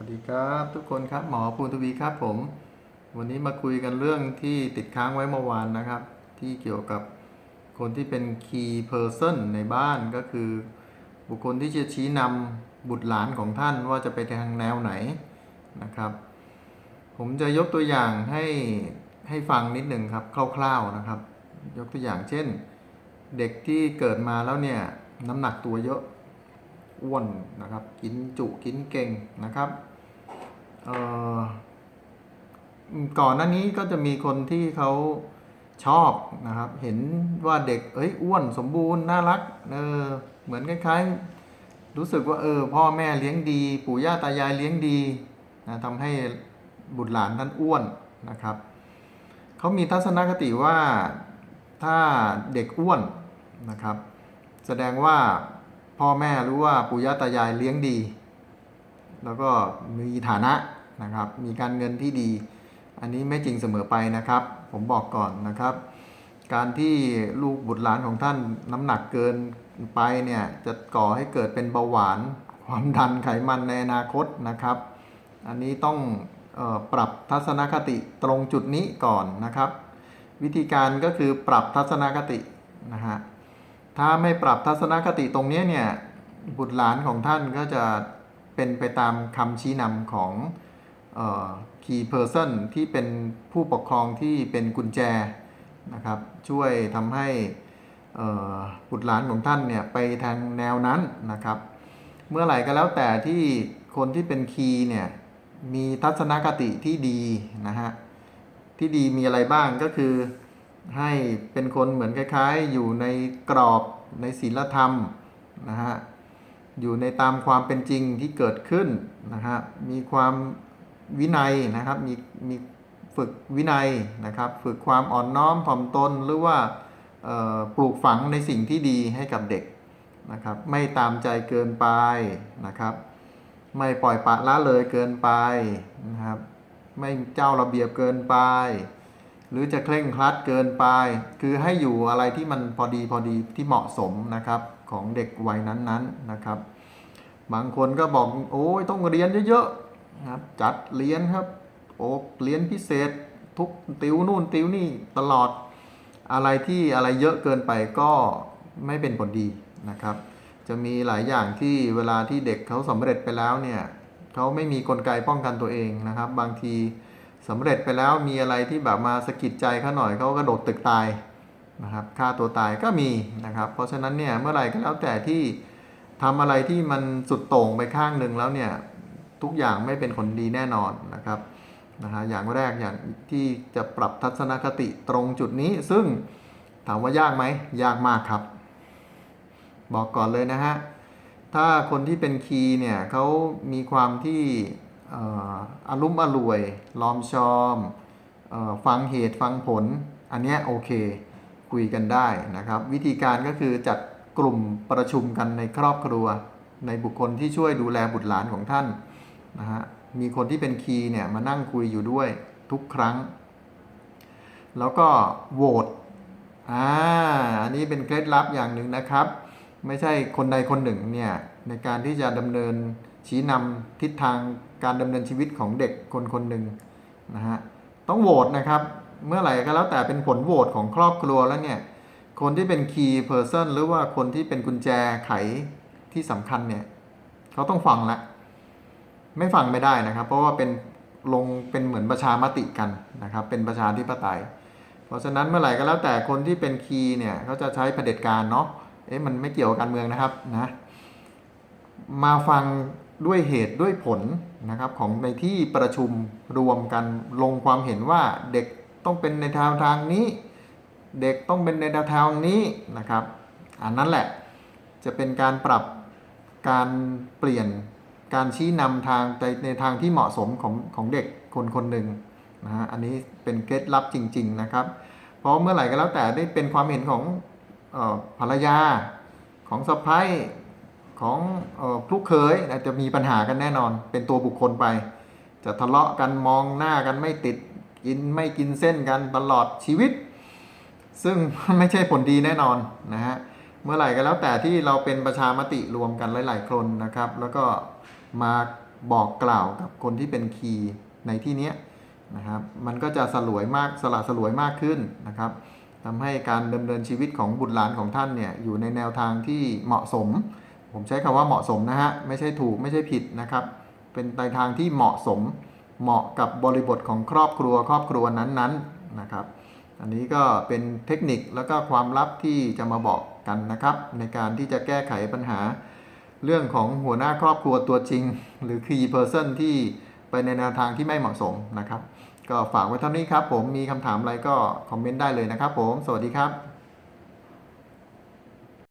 วัสดีครับทุกคนครับหมอภูนทวีครับผม วันนี้มาคุยกันเรื่องที่ติดค้างไว้เมื่อวานนะครับ ที่เกี่ยวกับคนที่เป็น key person ในบ้านก็คือ บุคคลที่จะชี้นำบุตรหลานของท่านว่าจะไปทางแนวไหนนะครับ ผมจะยกตัวอย่างให้ให้ฟังนิดหนึ่งครับคร่าวๆนะครับ ยกตัวอย่างเช่น เด็กที่เกิดมาแล้วเนี่ยน้ำหนักตัวเยอะ อ้วนนะครับ กินจุกินเก่งนะครับก่อนหน้านี้ก็จะมีคนที่เขาชอบนะครับ เห็นว่าเด็กเอ้ยอ้วนสมบูรณ์น่ารักเออเหมือนคล้ายๆ รู้สึกว่าเออพ่อแม่เลี้ยงดี ปู่ย่าตายายเลี้ยงดีนะทำให้บุตรหลานท่านอ้วนนะครับเขามีทัศนคติว่าถ้าเด็กอ้วนนะครับ แสดงว่า พ่อแม่รู้ว่าปู่ย่าตายายเลี้ยงดี แล้วก็มีฐานะนะครับ มีการเงินที่ดี อันนี้ไม่จริงเสมอไปนะครับ ผมบอกก่อนนะครับ การที่ลูกบุตรหลานของท่านน้ำหนักเกินไปเนี่ยจะก่อให้เกิดเป็นเบาหวาน ความดันไขมันในอนาคตนะครับ อันนี้ต้องออปรับทัศนคติตรงจุดนี้ก่อนนะครับ วิธีการก็คือปรับทัศนคตินะฮะ ถ้าไม่ปรับทัศนคติตรงนี้เนี่ยบุตรหลานของท่านก็จะเป็นไปตามคำชี้นำของเอ่อ key person ที่เป็นผู้ปกครองที่เป็นกุญแจนะครับช่วยทำให้บุตรหลานของท่านเนี่ยไปทางแนวนั้นนะครับ เมื่อไหร่ก็แล้วแต่ที่คนที่เป็นคีย์เนี่ยมีทัศนคติที่ดีนะฮะที่ดีมีอะไรบ้างก็คือ ให้เป็นคนเหมือนคล้าย ๆ อยู่ในกรอบในศีลธรรมนะฮะอยู่ในตามความเป็นจริงที่เกิดขึ้นนะฮะมีความวินัยนะครับมีมีฝึกวินัยนะครับฝึกความอ่อนน้อมถ่อมตนหรือว่าปลูกฝังในสิ่งที่ดีให้กับเด็กนะครับไม่ตามใจเกินไปนะครับ ไม่ปล่อยปละละเลยเกินไปนะครับไม่เจ้าระเบียบเกินไป หรือจะเคร่งครัดเกินไป คือให้อยู่อะไรที่มันพอดีพอดีที่เหมาะสมนะครับของเด็กวัยนั้นๆนะครับ บางคนก็บอกโอ้ยต้องเรียนเยอะๆนะครับจัดเรียนครับโอ้เรียนพิเศษทุกติวนู่นติวนี่ตลอดอะไรที่อะไรเยอะเกินไปก็ไม่เป็นผลดีนะครับ จะมีหลายอย่างที่เวลาที่เด็กเขาสำเร็จไปแล้วเนี่ยเขาไม่มีกลไกป้องกันตัวเองนะครับ บางที สำเร็จไปแล้วมีอะไรที่แบบมาสะกิดใจเขาหน่อยเขาก็โดดตึกตายนะครับฆ่าตัวตายก็มีนะครับ เพราะฉะนั้นเนี่ยเมื่อไหร่ก็แล้วแต่ที่ทำอะไรที่มันสุดโต่งไปข้างหนึ่งแล้วเนี่ยทุกอย่างไม่เป็นผลดีแน่นอนนะครับนะฮะอย่างแรกอย่างที่จะปรับทัศนคติตรงจุดนี้ ซึ่งถามว่ายากไหมยากมากครับ บอกก่อนเลยนะฮะถ้าคนที่เป็นคีย์เนี่ยเขามีความที่ อารุ่มอรวยล้อมชอมอฟังเหตุฟังผล อันนี้โอเคคุยกันได้นะครับ วิธีการก็คือจัดกลุ่มประชุมกันในครอบครัว ในบุคคลที่ช่วยดูแลบุตรหลานของท่านนะฮะมีคนที่เป็นคีย์เนี่ยมานั่งคุยอยู่ด้วยทุกครั้ง แล้วก็โหวตอ่าอันนี้เป็นเคล็ดลับอย่างหนึ่งนะครับ ไม่ใช่คนใดคนหนึ่งเนี่ย ในการที่จะดำเนินชี้นำทิศทางการดำเนินชีวิตของเด็กคนคนหนึ่งนะฮะต้องโหวตนะครับ เมื่อไหร่ก็แล้วแต่เป็นผลโหวตของครอบครัวแล้วเนี่ยคนที่เป็น key person หรือว่าคนที่เป็นกุญแจไขที่สำคัญเนี่ยเขาต้องฟังละไม่ฟังไม่ได้นะครับ เพราะว่าเป็นลงเป็นเหมือนประชามติกันนะครับ เป็นประชาธิปไตย เพราะฉะนั้นเมื่อไหร่ก็แล้วแต่คนที่เป็นคีย์เนี่ยเขาจะใช้เผด็จการเนาะเอ๊ะมันไม่เกี่ยวกับการเมืองนะครับนะ มาฟังด้วยเหตุด้วยผลนะครับของในที่ประชุมรวมกันลงความเห็นว่าเด็กต้องเป็นในทางทางนี้ เด็กต้องเป็นในแนวทางนี้นะครับ อันนั้นแหละจะเป็นการปรับการเปลี่ยนการชี้นำทางในในทางที่เหมาะสมของของเด็กคนคนหนึ่งนะฮะอันนี้เป็นเคล็ดลับจริง ๆนะครับ เพราะเมื่อไหร่ก็แล้วแต่ได้เป็นความเห็นของออภรรยาของสะพ้าย ของเออลูกเขยนะจะมีปัญหากันแน่นอน เป็นตัวบุคคลไป จะทะเลาะกันมองหน้ากันไม่ติดกินไม่กินเส้นกันตลอดชีวิต ซึ่งไม่ใช่ผลดีแน่นอนนะฮะเมื่อไหร่ก็แล้วแต่ที่เราเป็นประชามติรวมกันหลาย ๆ คนนะครับ แล้วก็มาบอกกล่าวกับคนที่เป็นคีย์ในที่นี้นะครับมันก็จะสลวยมากสละสลวยมากขึ้นนะครับทำให้การดำเนินชีวิตของบุตรหลานของท่านเนี่ยอยู่ในแนวทางที่เหมาะสม ผมใช้คำว่าเหมาะสมนะฮะ ไม่ใช่ถูกไม่ใช่ผิดนะครับ เป็นในทางที่เหมาะสม เหมาะกับบริบทของครอบครัวครอบครัวนั้นๆนะครับ อันนี้ก็เป็นเทคนิคแล้วก็ความลับที่จะมาบอกกันนะครับ ในการที่จะแก้ไขปัญหา เรื่องของหัวหน้าครอบครัวตัวจริง หรือ key person ที่ไปในแนวทางที่ไม่เหมาะสมนะครับ ก็ฝากไว้เท่านี้ครับผมมีคำถามอะไรก็คอมเมนต์ได้เลยนะครับผม สวัสดีครับ